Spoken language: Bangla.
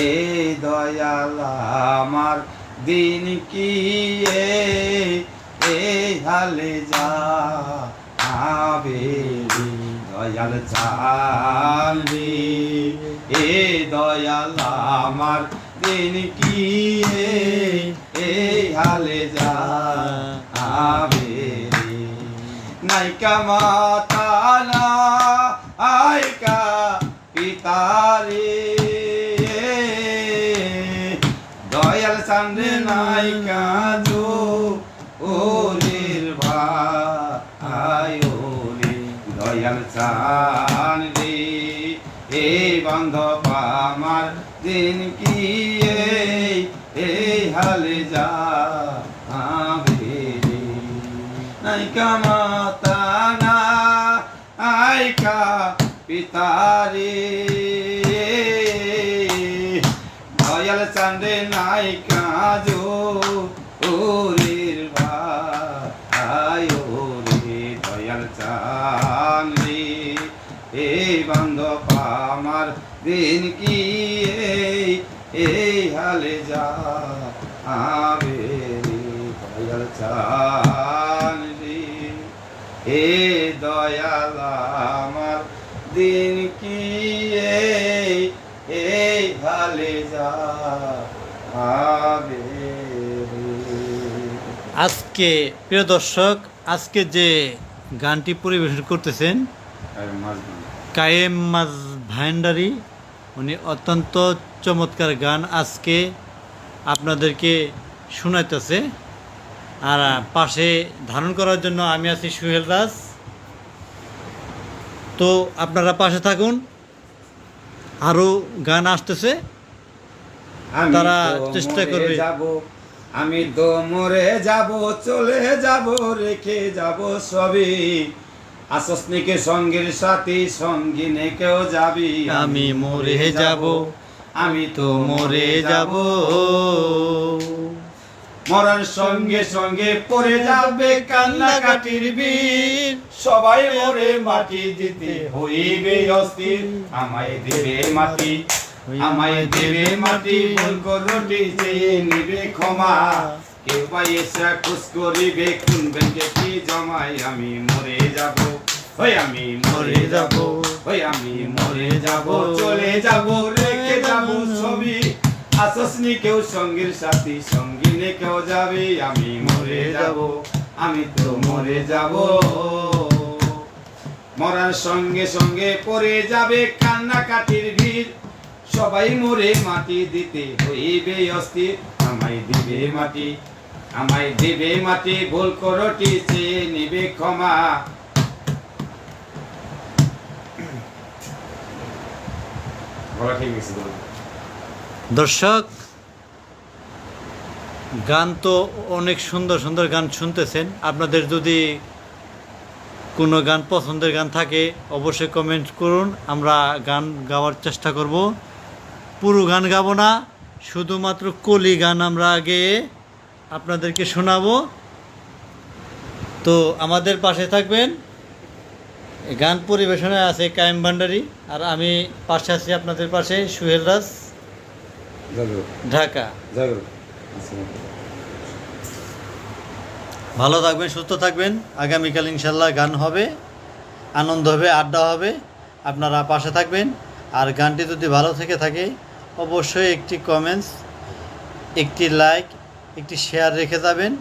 এ দয়াল আমার দিন কি এ? হালে যা আবে দয়াল চালি এ দয়াল আমার দিন কি এ? হালে যা আবে নাইকা মাতা না আইকা পিতারে সামনে নাইকা জো ওরের ভাই ওরে দয়াল চান রে। এ বান্ধব আমার দিন কি এই? এই হালে যা আবে রে। নাইকা মাতা না আইকা পিতারে। দয়াল চান্দে নাইকা জো ওরের ভাই ওরে দয়াল চান্দে এই বান্ধব আমার দিন কি এই হালে যা আবে দয়াল রে এ দয়াল আমার দিন কি এই হালে যা আজকে প্রিয় দর্শক আজকে যে গানটি পরিবেশন করতেছেন কায়েম মাজ ভাইন্ডারি উনি অত্যন্ত চমৎকার গান আজকে আপনাদেরকে শোনাইতেছে। আর পাশে ধারণ করার জন্য আমি আছি সুহেল দাস। তো আপনারা পাশে থাকুন। আরও গান আসতেছে। তারা চেষ্টা করবে। আমি তো মরে যাব চলে যাব রেখে যাব সবই। আসসনিকে সঙ্গের সাথী সঙ্গী নে কেউ যাবি আমি মরে যাব আমি তো মরে যাব। মরার সঙ্গে সঙ্গে পড়ে যাবে কান্নাকাটির বীর। সবাই মরে মাটি দিতে হইবে অস্থির আমায় দেবে মাটি। আমায় দেবে মাটি ভুল করটি চেয়ে নিবে ক্ষমা। কেউ বা এসে খুশ করিবে কোন ব্যাংকে কি জমাই আমি মরে যাব। ওই আমি মরে যাব ওই আমি মরে যাব। চলে যাব রেখে যাব ছবি। আসসনি কেউ সঙ্গীর সাথী সঙ্গিনে কেউ যাবে আমি মরে যাব। আমি তো মরে যাব। মরার সঙ্গে সঙ্গে পড়ে যাবে কান্না কান্নাকাটির ভিড়। সবাই মরে মাটি দিতে হইবে অস্থির। আমায় দিবে মাটি, আমায় দিবে মাটি, ভুল করটি চেয়ে নিবে ক্ষমা। দর্শক, গান তো অনেক সুন্দর সুন্দর গান শুনতেছেন। আপনাদের যদি কোনো গান পছন্দের গান থাকে, অবশ্যই কমেন্ট করুন। আমরা গান গাওয়ার চেষ্টা করব। পুরো গান গাবো না শুধুমাত্র কলি গান আমরা আগে আপনাদেরকে শোনাবো। তো আমাদের পাশে থাকবেন গান পরিবেশনে আছে কায়েম ভান্ডারি আর আমি পাশে আছি আপনাদের পাশে সুহেল রাজ। ঢাকা। ভালো থাকবেন সুস্থ থাকবেন। আগামীকাল ইনশাল্লাহ গান হবে আনন্দ হবে আড্ডা হবে। আপনারা পাশে থাকবেন। আর গানটি যদি ভালো থেকে থাকে অবশ্যই একটি কমেন্টস একটি লাইক একটি শেয়ার রেখে যাবেন।